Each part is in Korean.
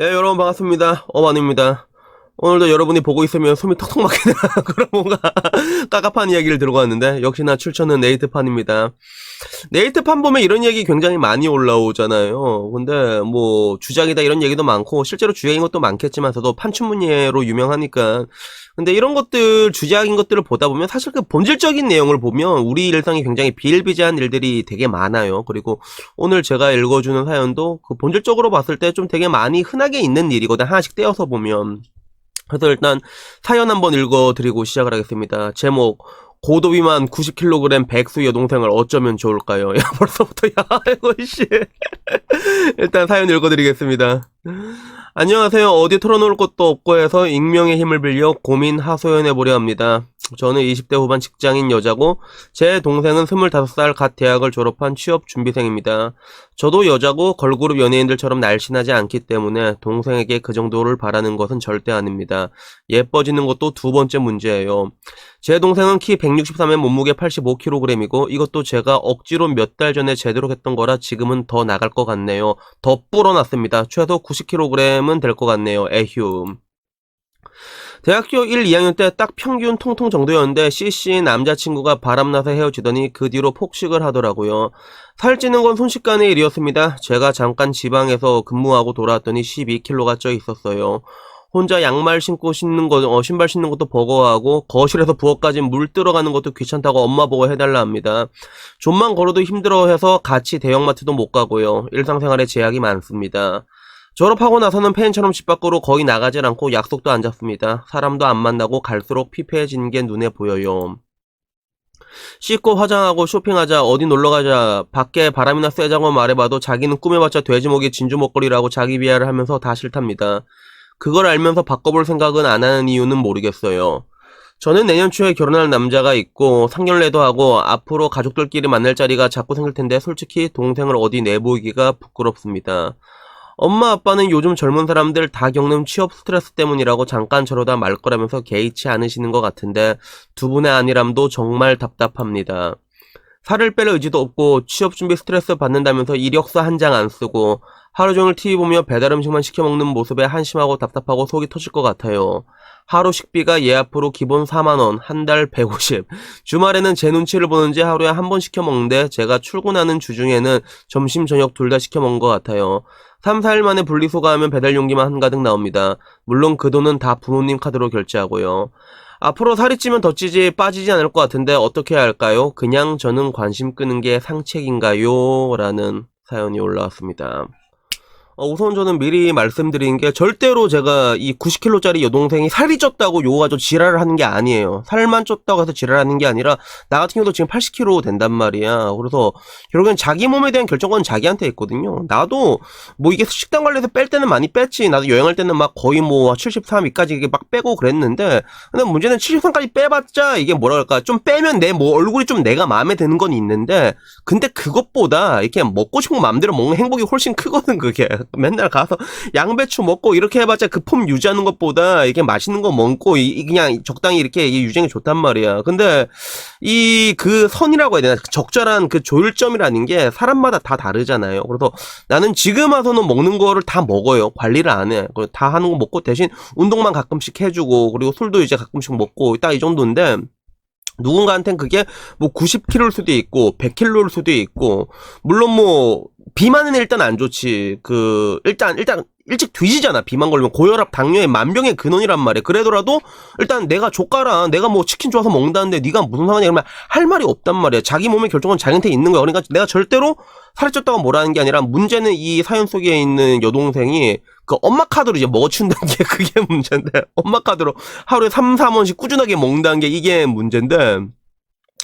예, 여러분 반갑습니다. 어반입니다. 오늘도 여러분이 보고 있으면 숨이 턱턱 막히는 그런 뭔가 까깝한 이야기를 들고 왔는데 역시나 출처는 네이트판입니다. 네이트판 보면 이런 얘기 굉장히 많이 올라오잖아요. 근데 뭐 주작이다 이런 얘기도 많고 실제로 주작인 것도 많겠지만서도 판춘문예로 유명하니까 근데 이런 것들 주작인 것들을 보다 보면 사실 그 본질적인 내용을 보면 우리 일상이 굉장히 비일비재한 일들이 되게 많아요. 그리고 오늘 제가 읽어주는 사연도 그 본질적으로 봤을 때 좀 되게 많이 흔하게 있는 일이거든 하나씩 떼어서 보면 그래서 일단 사연 한번 읽어드리고 시작을 하겠습니다. 제목 고도비만 90kg 백수 여동생을 어쩌면 좋을까요? 야 벌써부터 야 이거 씨 일단 사연 읽어드리겠습니다. 안녕하세요. 어디 털어놓을 것도 없고 해서 익명의 힘을 빌려 고민 하소연해보려 합니다. 저는 20대 후반 직장인 여자고 제 동생은 25살 갓 대학을 졸업한 취업 준비생입니다. 저도 여자고 걸그룹 연예인들처럼 날씬하지 않기 때문에 동생에게 그 정도를 바라는 것은 절대 아닙니다. 예뻐지는 것도 두 번째 문제예요. 제 동생은 키 163에 몸무게 85kg이고 이것도 제가 억지로 몇 달 전에 제대로 했던 거라 지금은 더 나갈 것 같네요. 더 불어났습니다. 최소 90kg은 될 것 같네요. 에휴. 대학교 1, 2학년 때 딱 평균 통통 정도였는데 CC 남자친구가 바람나서 헤어지더니 그 뒤로 폭식을 하더라고요. 살찌는 건 순식간의 일이었습니다. 제가 잠깐 지방에서 근무하고 돌아왔더니 12kg가 쪄 있었어요. 혼자 양말 신고 신는 거, 어, 신발 신는 것도 버거워하고 거실에서 부엌까지 물 들어가는 것도 귀찮다고 엄마 보고 해달라 합니다. 좀만 걸어도 힘들어해서 같이 대형마트도 못 가고요. 일상생활에 제약이 많습니다. 졸업하고 나서는 팬처럼 집 밖으로 거의 나가질 않고 약속도 안 잡습니다. 사람도 안 만나고 갈수록 피폐해지는 게 눈에 보여요. 씻고 화장하고 쇼핑하자 어디 놀러가자 밖에 바람이나 쐬자고 말해봐도 자기는 꿈에봤자 돼지목이 진주 먹거리라고 자기 비하를 하면서 다 싫답니다. 그걸 알면서 바꿔볼 생각은 안 하는 이유는 모르겠어요. 저는 내년 초에 결혼할 남자가 있고 상견례도 하고 앞으로 가족들끼리 만날 자리가 자꾸 생길 텐데 솔직히 동생을 어디 내보이기가 부끄럽습니다. 엄마 아빠는 요즘 젊은 사람들 다 겪는 취업 스트레스 때문이라고 잠깐 저러다 말 거라면서 개의치 않으시는 것 같은데 두 분의 안일함도 정말 답답합니다. 살을 뺄 의지도 없고 취업 준비 스트레스 받는다면서 이력서 한 장 안 쓰고 하루 종일 TV 보며 배달 음식만 시켜 먹는 모습에 한심하고 답답하고 속이 터질 것 같아요. 하루 식비가 얘 앞으로 기본 4만원, 한 달 150. 주말에는 제 눈치를 보는지 하루에 한 번 시켜 먹는데 제가 출근하는 주중에는 점심, 저녁 둘 다 시켜 먹은 것 같아요. 3, 4일 만에 분리수거하면 배달 용기만 한가득 나옵니다. 물론 그 돈은 다 부모님 카드로 결제하고요. 앞으로 살이 찌면 더 찌지 빠지지 않을 것 같은데 어떻게 해야 할까요? 그냥 저는 관심 끄는 게 상책인가요? 라는 사연이 올라왔습니다. 어, 우선 저는 미리 말씀드린 게 절대로 제가 이 90kg짜리 여동생이 살이 쪘다고 요가지고 지랄을 하는 게 아니에요. 살만 쪘다고 해서 지랄하는 게 아니라 나 같은 경우도 지금 80kg 된단 말이야. 그래서 결국엔 자기 몸에 대한 결정권은 자기한테 있거든요. 나도 뭐 이게 식단 관리해서 뺄 때는 많이 뺐지. 나도 여행할 때는 막 거의 뭐 73, 2까지 이게 막 빼고 그랬는데 근데 문제는 73까지 빼봤자 이게 뭐랄까 좀 빼면 내 뭐 얼굴이 좀 내가 마음에 드는 건 있는데 근데 그것보다 이렇게 먹고 싶은 거 마음대로 먹는 행복이 훨씬 크거든 그게. 맨날 가서 양배추 먹고 이렇게 해봤자 그 폼 유지하는 것보다 이게 맛있는 거 먹고 이, 이 그냥 적당히 이렇게 이게 유지가 좋단 말이야. 근데 이 그 선이라고 해야 되나 적절한 그 조율점이라는 게 사람마다 다 다르잖아요. 그래서 나는 지금 와서는 먹는 거를 다 먹어요. 관리를 안 해. 그다 하는 거 먹고 대신 운동만 가끔씩 해주고 그리고 술도 이제 가끔씩 먹고 딱 이 정도인데. 누군가한텐 그게 뭐 90kg일 수도 있고 100kg일 수도 있고 물론 뭐 비만은 일단 안 좋지. 그 일단 일단 일찍 뒤지잖아. 비만 걸리면 고혈압 당뇨의 만병의 근원이란 말이야. 그래더라도 일단 내가 조카라. 내가 뭐 치킨 좋아서 먹는다는데 네가 무슨 상관이야? 그러면 할 말이 없단 말이야. 자기 몸의 결정은 자기한테 있는 거야. 그러니까 내가 절대로 살이 쪘다고 뭐라는 게 아니라 문제는 이 사연 속에 있는 여동생이 그 엄마 카드로 이제 먹어춘다는 게 그게 문제인데 엄마 카드로 하루에 3, 4원씩 꾸준하게 먹는다는 게 이게 문제인데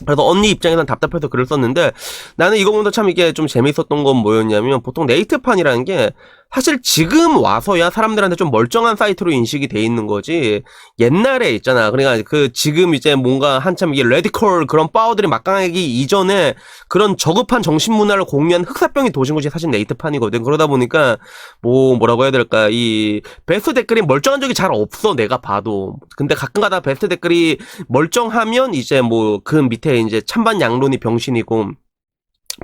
그래서 언니 입장에선 답답해서 글을 썼는데 나는 이거 보면서 참 이게 좀 재밌었던 건 뭐였냐면 보통 네이트판이라는 게 사실 지금 와서야 사람들한테 좀 멀쩡한 사이트로 인식이 돼 있는 거지. 옛날에 있잖아. 그러니까 그 지금 이제 뭔가 한참 이게 레디컬 그런 파워들이 막강하기 이전에 그런 저급한 정신 문화를 공유한 흑사병이 도신 곳이 사실 네이트판이거든. 그러다 보니까 뭐 뭐라고 해야 될까? 이 베스트 댓글이 멀쩡한 적이 잘 없어 내가 봐도. 근데 가끔가다 베스트 댓글이 멀쩡하면 이제 뭐 그 밑에 이제 찬반 양론이 병신이고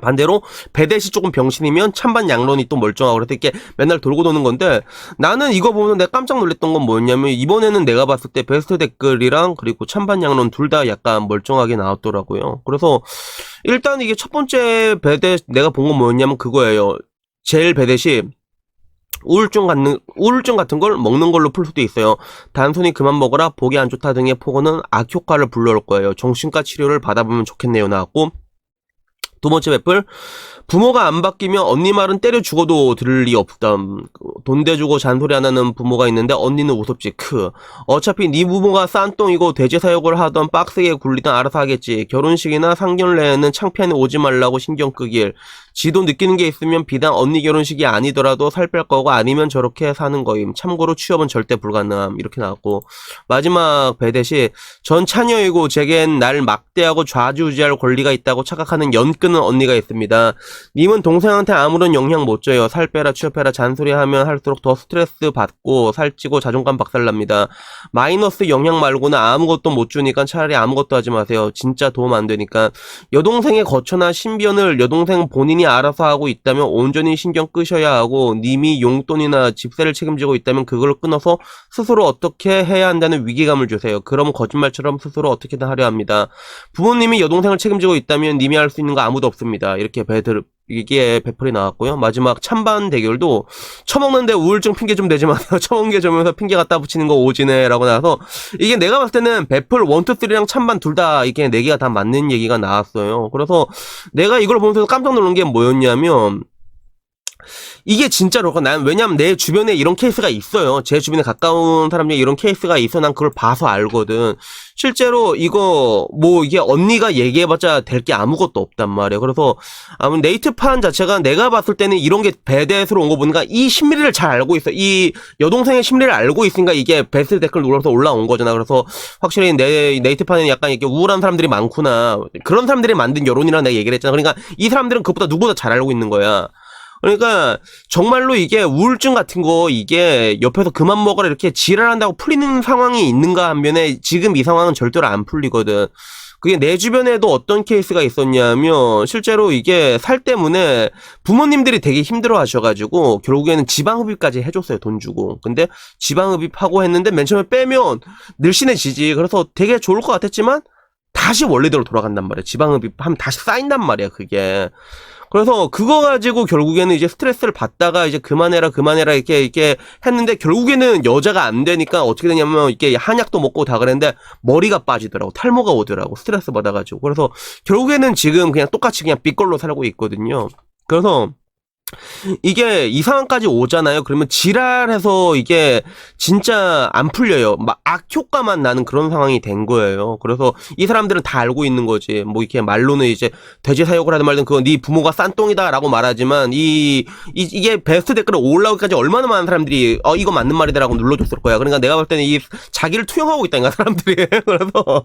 반대로 배댓이 조금 병신이면 찬반 양론이 또 멀쩡하고 그래서 이렇게 맨날 돌고 도는 건데 나는 이거 보면 내가 깜짝 놀랐던 건 뭐였냐면 이번에는 내가 봤을 때 베스트 댓글이랑 그리고 찬반 양론 둘 다 약간 멀쩡하게 나왔더라고요. 그래서 일단 이게 첫 번째 배댓 내가 본 건 뭐였냐면 그거예요. 제일 배댓이 우울증 같은 우울증 같은 걸 먹는 걸로 풀 수도 있어요. 단순히 그만 먹어라 보기 안 좋다 등의 폭언은 악효과를 불러올 거예요. 정신과 치료를 받아보면 좋겠네요 나왔고 두 번째 맵플 부모가 안 바뀌면 언니 말은 때려 죽어도 들을 리 없다. 돈 대주고 잔소리 안 하는 부모가 있는데 언니는 우습지. 크. 어차피 네 부모가 싼똥이고 돼지 사육을 하던 빡세게 굴리던 알아서 하겠지. 결혼식이나 상견례에는 창피하니 오지 말라고 신경 끄길. 지도 느끼는 게 있으면 비단 언니 결혼식이 아니더라도 살 뺄 거고 아니면 저렇게 사는 거임. 참고로 취업은 절대 불가능함. 이렇게 나왔고 마지막 배댓이 전 차녀이고 제겐 날 막대하고 좌지우지할 권리가 있다고 착각하는 연끄는 언니가 있습니다. 님은 동생한테 아무런 영향 못 줘요. 살 빼라 취업해라 잔소리하면 할수록 더 스트레스 받고 살찌고 자존감 박살납니다. 마이너스 영향 말고는 아무것도 못 주니까 차라리 아무것도 하지 마세요. 진짜 도움 안 되니까. 여동생의 거처나 신변을 여동생 본인이 알아서 하고 있다면 온전히 신경 끄셔야 하고 님이 용돈이나 집세를 책임지고 있다면 그걸 끊어서 스스로 어떻게 해야 한다는 위기감을 주세요. 그럼 거짓말처럼 스스로 어떻게든 하려 합니다. 부모님이 여동생을 책임지고 있다면 님이 할 수 있는 거 아무도 없습니다. 이렇게 배들 이게 배풀이 나왔고요. 마지막 찬반 대결도 처먹는데 우울증 핑계 좀 대지 마세요. 처먹은 게 저면서 핑계 갖다 붙이는 거 오지네라고 나와서 이게 내가 봤을 때는 배풀 1, 2, 3랑 찬반 둘 다 이게 네 개가 다 맞는 얘기가 나왔어요. 그래서 내가 이걸 보면서 깜짝 놀란 게 뭐였냐면 이게 진짜로 난 왜냐면 내 주변에 이런 케이스가 있어요. 제 주변에 가까운 사람 중에 이런 케이스가 있어 난 그걸 봐서 알거든. 실제로 이거 뭐 이게 언니가 얘기해봤자 될 게 아무것도 없단 말이야. 그래서 아무 네이트판 자체가 내가 봤을 때는 이런 게 배대에서 온 거 보니까 이 심리를 잘 알고 있어. 이 여동생의 심리를 알고 있으니까 이게 베스트 댓글 눌러서 올라온 거잖아. 그래서 확실히 내 네이트판에는 약간 이렇게 우울한 사람들이 많구나. 그런 사람들이 만든 여론이라 내가 얘기를 했잖아. 그러니까 이 사람들은 그보다 누구보다 잘 알고 있는 거야. 그러니까 정말로 이게 우울증 같은 거 이게 옆에서 그만 먹어라 이렇게 지랄한다고 풀리는 상황이 있는가 한면에 지금 이 상황은 절대로 안 풀리거든. 그게 내 주변에도 어떤 케이스가 있었냐면 실제로 이게 살 때문에 부모님들이 되게 힘들어 하셔가지고 결국에는 지방흡입까지 해줬어요 돈 주고 근데 지방흡입하고 했는데 맨 처음에 빼면 늘씬해지지 그래서 되게 좋을 것 같았지만 다시 원래대로 돌아간단 말이야. 지방흡입 하면 다시 쌓인단 말이야 그게. 그래서 그거 가지고 결국에는 이제 스트레스를 받다가 이제 그만해라 그만해라 이렇게 이렇게 했는데 결국에는 여자가 안 되니까 어떻게 되냐면 이게 한약도 먹고 다 그랬는데 머리가 빠지더라고. 탈모가 오더라고. 스트레스 받아가지고. 그래서 결국에는 지금 그냥 똑같이 그냥 삐꼴로 살고 있거든요. 그래서 이게 이 상황까지 오잖아요. 그러면 지랄해서 이게 진짜 안 풀려요. 막 악효과만 나는 그런 상황이 된 거예요. 그래서 이 사람들은 다 알고 있는 거지. 뭐 이렇게 말로는 이제 돼지 사육을 하든 말든 그거 네 부모가 싼똥이다라고 말하지만 이, 이 이 게 베스트 댓글에 올라오기까지 얼마나 많은 사람들이 어 이거 맞는 말이다라고 눌러줬을 거야. 그러니까 내가 볼 때는 이 자기를 투영하고 있다니까 사람들이. 그래서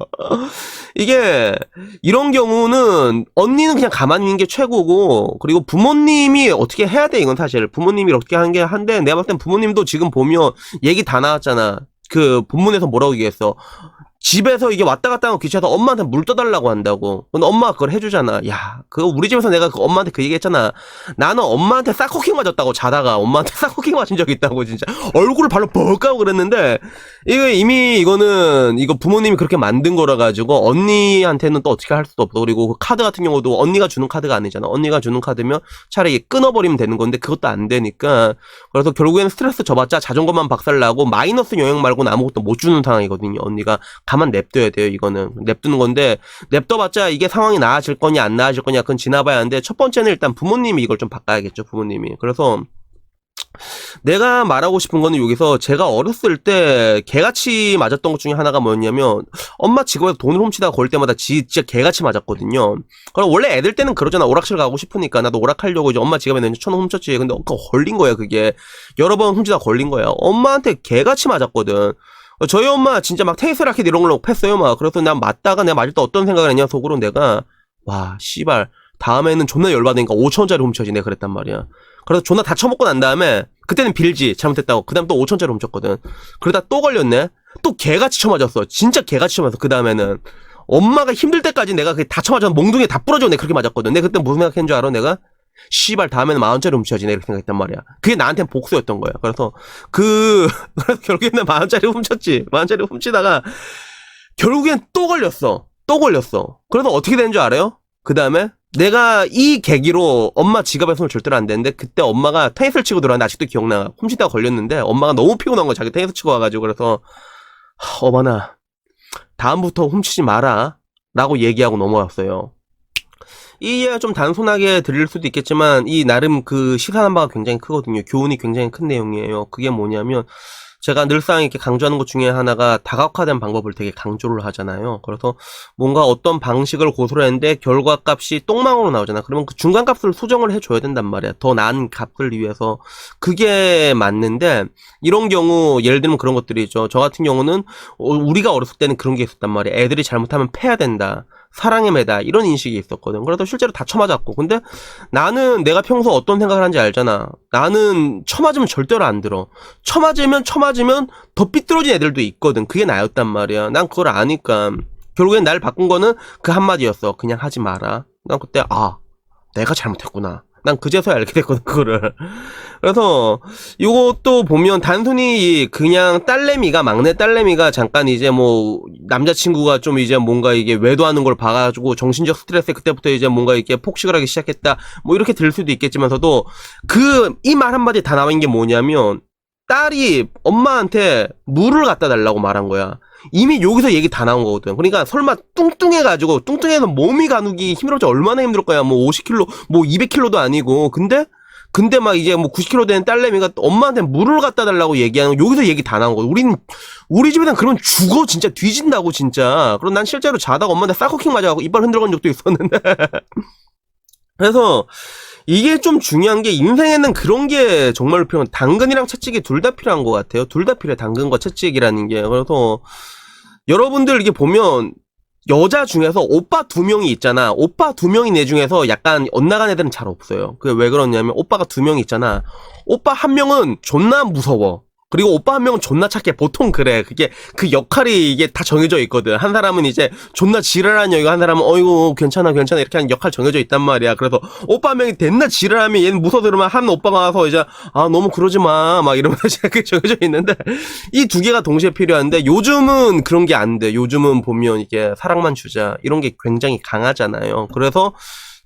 이게 이런 경우는 언니는 그냥 가만히 있는 게 최고고 그리고 부모님이 어떻게 해야 돼 이건 사실. 부모님이 어떻게 하는 게 한데 내가 봤을 땐 부모님도 지금 보면 얘기 다 나왔잖아. 그 본문에서 뭐라고 얘기했어 집에서 이게 왔다 갔다 하고 귀찮아서 엄마한테 물 떠달라고 한다고. 근데 엄마가 그걸 해주잖아. 야, 그거 우리 집에서 내가 그 엄마한테 그 얘기 했잖아. 나는 엄마한테 싹코킹 맞았다고 자다가 엄마한테 싹코킹 맞은 적이 있다고 진짜. 얼굴을 발로 뻑 하고 그랬는데, 이거 이미 이거는 이거 부모님이 그렇게 만든 거라 가지고 언니한테는 또 어떻게 할 수도 없고. 그리고 그 카드 같은 경우도 언니가 주는 카드가 아니잖아. 언니가 주는 카드면 차라리 끊어버리면 되는 건데 그것도 안 되니까. 그래서 결국에는 스트레스 줘봤자 자존감만 박살나고 마이너스 영향 말고는 아무것도 못 주는 상황이거든요. 언니가 가만 냅둬야 돼요, 이거는. 냅두는 건데, 냅둬봤자 이게 상황이 나아질 거냐, 안 나아질 거냐, 그건 지나봐야 하는데, 첫 번째는 일단 부모님이 이걸 좀 바꿔야겠죠, 부모님이. 그래서, 내가 말하고 싶은 거는 여기서 제가 어렸을 때 개같이 맞았던 것 중에 하나가 뭐였냐면 엄마 직업에서 돈을 훔치다가 걸 때마다 진짜 개같이 맞았거든요. 그럼 원래 애들 때는 그러잖아. 오락실 가고 싶으니까 나도 오락하려고 이제 엄마 지갑에 내는 천원 훔쳤지. 근데 어, 걸린 거야 그게. 여러 번 훔치다 걸린 거야. 엄마한테 개같이 맞았거든. 저희 엄마 진짜 막 테니스 라켓 이런 걸로 팼어요 막. 그래서 난 맞다가 내가 맞을 때 어떤 생각을 했냐 속으로 내가 와 씨발. 다음에는 존나 열받으니까 5천원짜리 훔쳐지 내가 그랬단 말이야. 그래서 존나 다 처먹고 난 다음에 그때는 빌지 잘못했다고. 그 다음 또 5천원짜리 훔쳤거든. 그러다 또 걸렸네. 또 개같이 쳐맞았어. 진짜 개같이 쳐맞았어 그 다음에는. 엄마가 힘들 때까지 내가 그게 다 쳐맞아 몽둥이 다 부러져 내가 그렇게 맞았거든. 내가 그때 무슨 생각했는 줄 알아? 내가 씨발 다음에는 만 원짜리 훔쳐야지 이렇게 생각했단 말이야. 그게 나한테는 복수였던 거야. 그래서 그 그래서 결국에는 만 원짜리 훔쳤지. 만 원짜리 훔치다가 결국엔 또 걸렸어. 또 걸렸어. 그래서 어떻게 된줄 알아요? 그 다음에 내가 이 계기로 엄마 지갑에 손을 절대로 안 대는데 그때 엄마가 테니스를 치고 들어왔는데 아직도 기억나. 훔치다가 걸렸는데 엄마가 너무 피곤한 거야. 자기 테니스 치고 와가지고 그래서 하, 어머나 다음부터 훔치지 마라 라고 얘기하고 넘어왔어요. 이 이해가 좀 단순하게 들릴 수도 있겠지만 이 나름 그 시사한 바가 굉장히 크거든요. 교훈이 굉장히 큰 내용이에요. 그게 뭐냐면 제가 늘상 이렇게 강조하는 것 중에 하나가 다각화된 방법을 되게 강조를 하잖아요. 그래서 뭔가 어떤 방식을 고수를 했는데 결과값이 똥망으로 나오잖아. 그러면 그 중간값을 수정을 해줘야 된단 말이야. 더 나은 값을 위해서. 그게 맞는데 이런 경우 예를 들면 그런 것들이 있죠. 저 같은 경우는 어, 우리가 어렸을 때는 그런 게 있었단 말이야. 애들이 잘못하면 패야 된다. 사랑의 매다 이런 인식이 있었거든. 그래도 실제로 다 쳐맞았고. 근데 나는 내가 평소 어떤 생각을 하는지 알잖아. 나는 쳐맞으면 절대로 안 들어. 쳐맞으면 쳐맞으면 더 삐뚤어진 애들도 있거든. 그게 나였단 말이야. 난 그걸 아니까. 결국엔 날 바꾼 거는 그 한마디였어. 그냥 하지 마라. 난 그때 아 내가 잘못했구나. 난 그제서야 알게 됐거든 그거를. 그래서 이것도 보면 단순히 그냥 딸내미가 막내 딸내미가 잠깐 이제 뭐 남자친구가 좀 이제 뭔가 이게 외도하는 걸 봐가지고 정신적 스트레스 그때부터 이제 뭔가 이렇게 폭식을 하기 시작했다 뭐 이렇게 들 수도 있겠지만서도 그 이 말 한마디 다 나온 게 뭐냐면 딸이 엄마한테 물을 갖다 달라고 말한 거야. 이미 여기서 얘기 다 나온 거거든. 그러니까 설마 뚱뚱해가지고 뚱뚱해서 몸이 가누기 힘들었지 얼마나 힘들 거야. 뭐 50kg, 뭐 200kg도 아니고. 근데 근데 막 이제 뭐 90kg 된 딸내미가 엄마한테 물을 갖다 달라고 얘기하는 거 여기서 얘기 다 나온 거거든. 우린 우리 집에는 그러면 죽어 진짜 뒤진다고 진짜. 그럼 난 실제로 자다가 엄마한테 쌀코킹 맞아갖고 이빨 흔들어 간 적도 있었는데. 그래서 이게 좀 중요한 게 인생에는 그런 게 정말 필요한 당근이랑 채찍이 둘 다 필요한 것 같아요. 둘 다 필요해 당근과 채찍이라는 게 그래서 여러분들 이게 보면 여자 중에서 오빠 두 명이 있잖아. 오빠 두 명이 내 중에서 약간 엇나간 애들은 잘 없어요. 그게 왜 그러냐면 오빠가 두 명이 있잖아. 오빠 한 명은 존나 무서워. 그리고 오빠 한 명은 존나 착해. 보통 그래. 그게 그 역할이 이게 다 정해져 있거든. 한 사람은 이제 존나 지랄한 여이고 한 사람은 어이구 괜찮아 괜찮아 이렇게 하는 역할 정해져 있단 말이야. 그래서 오빠 한 명이 됐나 지랄하면 얘는 그러면 한 오빠가 와서 이제 아 너무 그러지 마. 막 이러면서 그게 정해져 있는데 이 두 개가 동시에 필요한데 요즘은 그런 게 안 돼. 요즘은 보면 이게 사랑만 주자 이런 게 굉장히 강하잖아요. 그래서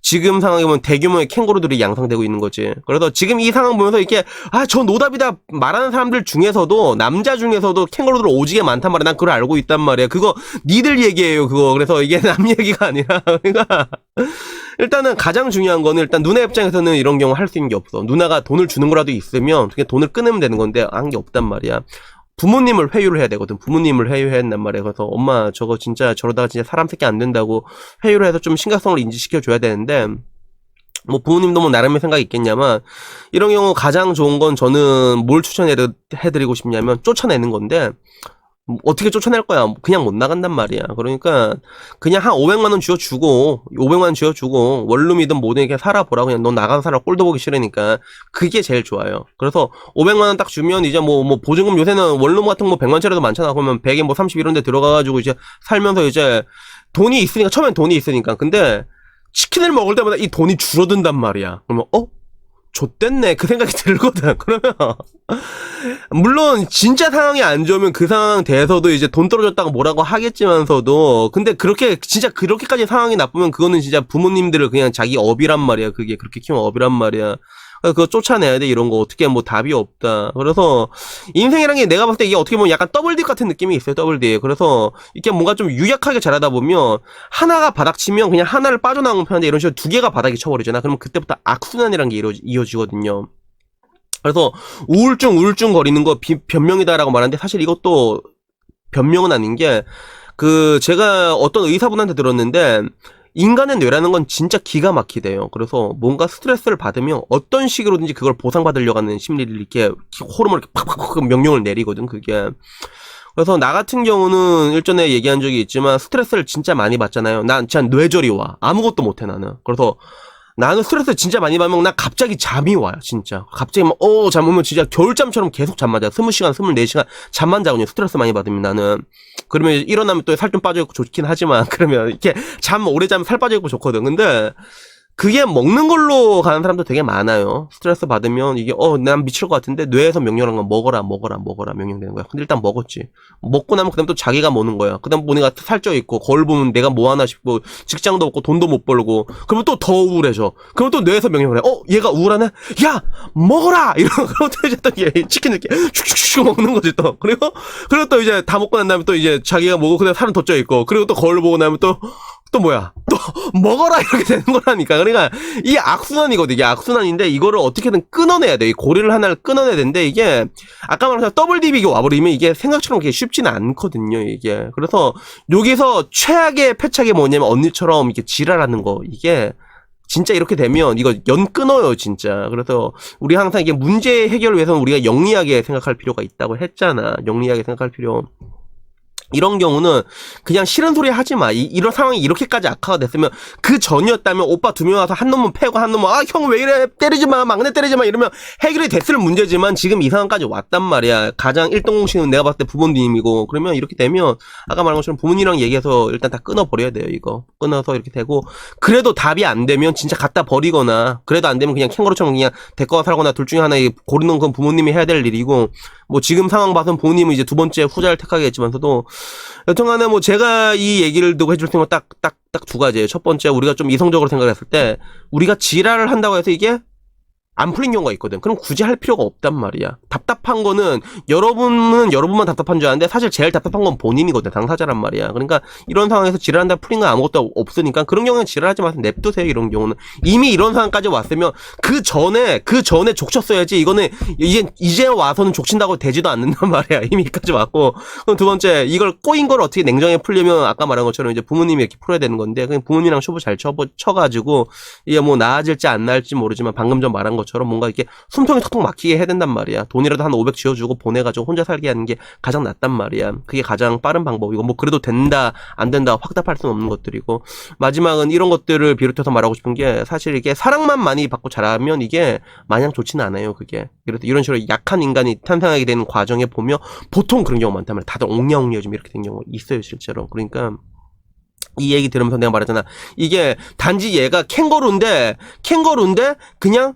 지금 상황에 보면 대규모의 캥거루들이 양성되고 있는 거지. 그래서 지금 이 상황 보면서 이렇게 아 저 노답이다 말하는 사람들 중에서도 남자 중에서도 캥거루들 오지게 많단 말이야. 난 그걸 알고 있단 말이야. 그거 니들 얘기예요. 그거 그래서 이게 남 얘기가 아니라 그러니까 일단은 가장 중요한 거는 일단 누나 입장에서는 이런 경우 할 수 있는 게 없어. 누나가 돈을 주는 거라도 있으면 그게 돈을 끊으면 되는 건데 한 게 없단 말이야. 부모님을 회유를 해야 되거든. 부모님을 회유해야 된단 말이야. 그래서 엄마 저거 진짜 저러다가 진짜 사람 새끼 안 된다고 회유를 해서 좀 심각성을 인지시켜 줘야 되는데 뭐 부모님도 뭐 나름의 생각이 있겠냐만 이런 경우 가장 좋은 건 저는 뭘 추천해 드리고 싶냐면 쫓아내는 건데 뭐 어떻게 쫓아낼 거야? 그냥 못 나간단 말이야. 그러니까 그냥 한 500만 원 쥐어 주고 500만 원 쥐어 주고 원룸이든 뭐든 이렇게 살아 보라. 그냥 넌 나가서 살아. 꼴도 보기 싫으니까 그게 제일 좋아요. 그래서 500만 원 딱 주면 이제 뭐뭐 보증금 요새는 원룸 같은 거 100만짜리도 많잖아. 그러면 100에 뭐 30 이런 데 들어가 가지고 이제 살면서 이제 돈이 있으니까 처음엔 돈이 있으니까 근데 치킨을 먹을 때마다 이 돈이 줄어든단 말이야. 그러면 어? 좆됐네. 그 생각이 들거든. 그러면 물론 진짜 상황이 안 좋으면 그 상황 돼서도 이제 돈 떨어졌다고 뭐라고 하겠지만서도 근데 그렇게 진짜 그렇게까지 상황이 나쁘면 그거는 진짜 부모님들을 그냥 자기 업이란 말이야. 그게 그렇게 키우면 업이란 말이야 그래서 그거 쫓아내야 돼 이런 거. 어떻게 뭐 답이 없다. 그래서 인생이란 게 내가 봤을 때 이게 어떻게 보면 약간 더블디 같은 느낌이 있어요 더블디 그래서 이렇게 뭔가 좀 유약하게 자라다 보면 하나가 바닥치면 그냥 하나를 빠져나오는 편인데 이런 식으로 두 개가 바닥이 쳐버리잖아. 그러면 그때부터 악순환이라는 게 이루, 이어지 거든요. 그래서 우울증 우울증 거리는 거 비- 변명이다라고 말하는데 사실 이것도 변명은 아닌 게 그 제가 어떤 의사분한테 들었는데 인간의 뇌라는 건 진짜 기가 막히대요. 그래서 뭔가 스트레스를 받으면 어떤 식으로든지 그걸 보상받으려고 하는 심리를 이렇게 호르몬을 이렇게 팍팍팍 명령을 내리거든, 그게. 그래서 나 같은 경우는 일전에 얘기한 적이 있지만 스트레스를 진짜 많이 받잖아요. 난 진짜 뇌절이 와. 아무것도 못해, 나는. 그래서 나는 스트레스 진짜 많이 받으면 나 갑자기 잠이 와요, 진짜. 갑자기 막, 어, 잠 오면 진짜 겨울잠처럼 계속 잠만 자. 20시간, 24시간 잠만 자거든요. 스트레스 많이 받으면 나는. 그러면 일어나면 또 살 좀 빠져있고 좋긴 하지만, 그러면 이렇게 잠 오래 자면 살 빠져있고 좋거든. 근데, 그게 먹는 걸로 가는 사람도 되게 많아요. 스트레스 받으면 이게 어 난 미칠 것 같은데 뇌에서 명령한 건 먹어라 먹어라 먹어라 명령되는 거야. 근데 일단 먹었지. 먹고 나면 그다음 또 자기가 먹는 거야. 그다음 보니까 살쪄 있고 거울 보면 내가 뭐 하나 싶고 직장도 없고 돈도 못 벌고 그러면 또 더 우울해져. 그럼 또 뇌에서 명령을 해. 어 얘가 우울하네. 야 먹어라 이러고 그럼 또 이제 또 이게 치킨 이렇게 슉슉슉 먹는 거지 또. 그리고 그리고 또 이제 다 먹고 난 다음에 또 이제 자기가 먹고 그다음 살은 더 쪄 있고 그리고 또 거울 보고 나면 또 또 뭐야? 또 먹어라 이렇게 되는 거라니까. 그러니까 이게 악순환이거든. 이게 악순환인데 이거를 어떻게든 끊어내야 돼. 이 고리를 하나를 끊어내야 되는데 이게 아까 말한 더블 딥이 와버리면 이게 생각처럼 그렇게 쉽지는 않거든요. 이게 그래서 여기서 최악의 패착이 뭐냐면 언니처럼 이렇게 지랄하는 거 이게 진짜 이렇게 되면 이거 연 끊어요 진짜 그래서 우리 항상 이게 문제 해결을 위해서는 우리가 영리하게 생각할 필요가 있다고 했잖아 영리하게 생각할 필요 이런 경우는 그냥 싫은 소리 하지 마. 이, 런 상황이 이렇게까지 악화가 됐으면 그 전이었다면 오빠 두 명 와서 한 놈은 패고 한 놈은 아 형 왜 이래 때리지 마 막내 때리지 마 이러면 해결이 됐을 문제지만 지금 이 상황까지 왔단 말이야. 가장 1등 공신은 내가 봤을 때 부모님이고 그러면 이렇게 되면 아까 말한 것처럼 부모님이랑 얘기해서 일단 다 끊어 버려야 돼요 이거. 끊어서 이렇게 되고 그래도 답이 안 되면 진짜 갖다 버리거나 그래도 안 되면 그냥 캥거루처럼 그냥 데리고 살거나 둘 중에 하나 고르는 건 부모님이 해야 될 일이고 뭐 지금 상황 봐서는 부모님은 이제 두 번째 후자를 택하겠지만서도 여튼간에 뭐 제가 이 얘기를 두고 해줄 생각은 딱, 딱, 딱 두 가지예요. 첫 번째, 우리가 좀 이성적으로 생각했을 때, 우리가 지랄을 한다고 해서 이게 안 풀린 경우가 있거든. 그럼 굳이 할 필요가 없단 말이야. 답답한 거는 여러분은 여러분만 답답한 줄 아는데 사실 제일 답답한 건 본인이거든. 당사자란 말이야. 그러니까 이런 상황에서 지랄한다 풀린 건 아무것도 없으니까 그런 경우는 지랄하지 마세요. 냅두세요. 이런 경우는 이미 이런 상황까지 왔으면 그 전에 그 전에 족쳤어야지. 이거는 이제 이제 와서는 족친다고 되지도 않는단 말이야. 이미 여기까지 왔고. 그럼 두 번째 이걸 꼬인 걸 어떻게 냉정하게 풀려면 아까 말한 것처럼 이제 부모님이 이렇게 풀어야 되는 건데 그냥 부모님이랑 쇼부 잘 쳐, 쳐가지고 이게 뭐 나아질지 안 나을지 모르지만 방금 전 말한 것 처럼 뭔가 이렇게 숨통이 턱턱 막히게 해야 된단 말이야. 돈이라도 한 500 지어주고 보내가지고 혼자 살게 하는 게 가장 낫단 말이야. 그게 가장 빠른 방법이고 뭐 그래도 된다 안 된다 확답할 수는 없는 것들이고 마지막은 이런 것들을 비롯해서 말하고 싶은 게 사실 이게 사랑만 많이 받고 자라면 이게 마냥 좋지는 않아요. 그게 그래서 이런 식으로 약한 인간이 탄생하게 되는 과정에 보면 보통 그런 경우 많단 말이야. 다들 옹냐옹냐 좀 이렇게 된 경우 있어요 실제로. 그러니까. 이 얘기 들으면서 내가 말했잖아. 이게 단지 얘가 캥거루인데, 캥거루인데, 그냥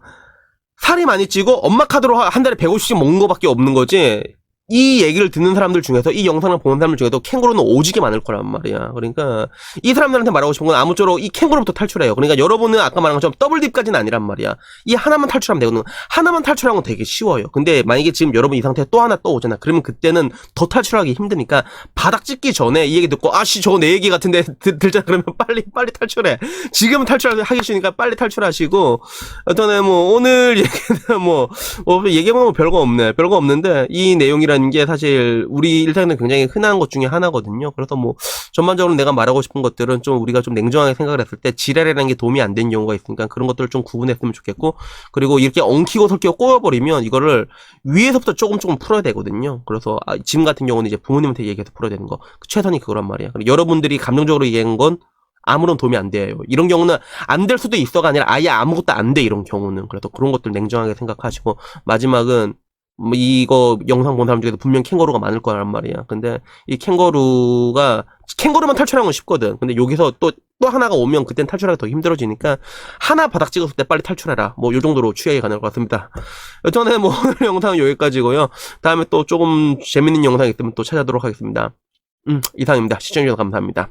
살이 많이 찌고 엄마 카드로 한 달에 150씩 먹는 거밖에 없는 거지. 이 얘기를 듣는 사람들 중에서 이 영상을 보는 사람들 중에도 캥거루는 오지게 많을 거란 말이야. 그러니까 이 사람들한테 말하고 싶은 건 아무쪼록 이 캥거루부터 탈출해요. 그러니까 여러분은 아까 말한 것처럼 더블 딥까지는 아니란 말이야. 이 하나만 탈출하면 되거든. 하나만 탈출하는 건 되게 쉬워요. 근데 만약에 지금 여러분 이 상태에 또 하나 또 오잖아. 그러면 그때는 더 탈출하기 힘드니까 바닥 찍기 전에 이 얘기 듣고 아씨 저거 내 얘기 같은데 들, 들자 그러면 빨리 빨리 탈출해. 지금 탈출하기 쉬우니까 빨리 탈출하시고 어떤 뭐 오늘 얘기는 뭐, 뭐 얘기해보면 별거 없네. 별거 없는데 이 내용이란 게 사실 우리 일상에 굉장히 흔한 것 중에 하나거든요. 그래서 뭐 전반적으로 내가 말하고 싶은 것들은 좀 우리가 좀 냉정하게 생각을 했을 때 지랄이라는 게 도움이 안 되는 경우가 있으니까 그런 것들을 좀 구분했으면 좋겠고 그리고 이렇게 엉키고 설키고 꼬여버리면 이거를 위에서부터 조금 조금 풀어야 되거든요. 그래서 아, 지금 같은 경우는 이제 부모님한테 얘기해서 풀어야 되는 거 최선이 그거란 말이야. 여러분들이 감정적으로 얘기한 건 아무런 도움이 안 돼요. 이런 경우는 안 될 수도 있어가 아니라 아예 아무것도 안 돼 이런 경우는 그래서 그런 것들 냉정하게 생각하시고 마지막은 뭐 이거 영상 본 사람 중에도 분명 캥거루가 많을 거란 말이야. 근데 이 캥거루가 캥거루만 탈출하는 건 쉽거든. 근데 여기서 또 또 하나가 오면 그땐 탈출하기 더 힘들어지니까 하나 바닥 찍었을 때 빨리 탈출해라. 뭐 요 정도로 취하게 가는 것 같습니다. 여튼에 뭐 오늘 영상은 여기까지고요. 다음에 또 조금 재밌는 영상 있으면 또 찾아도록 하겠습니다. 음, 이상입니다. 시청해주셔서 감사합니다.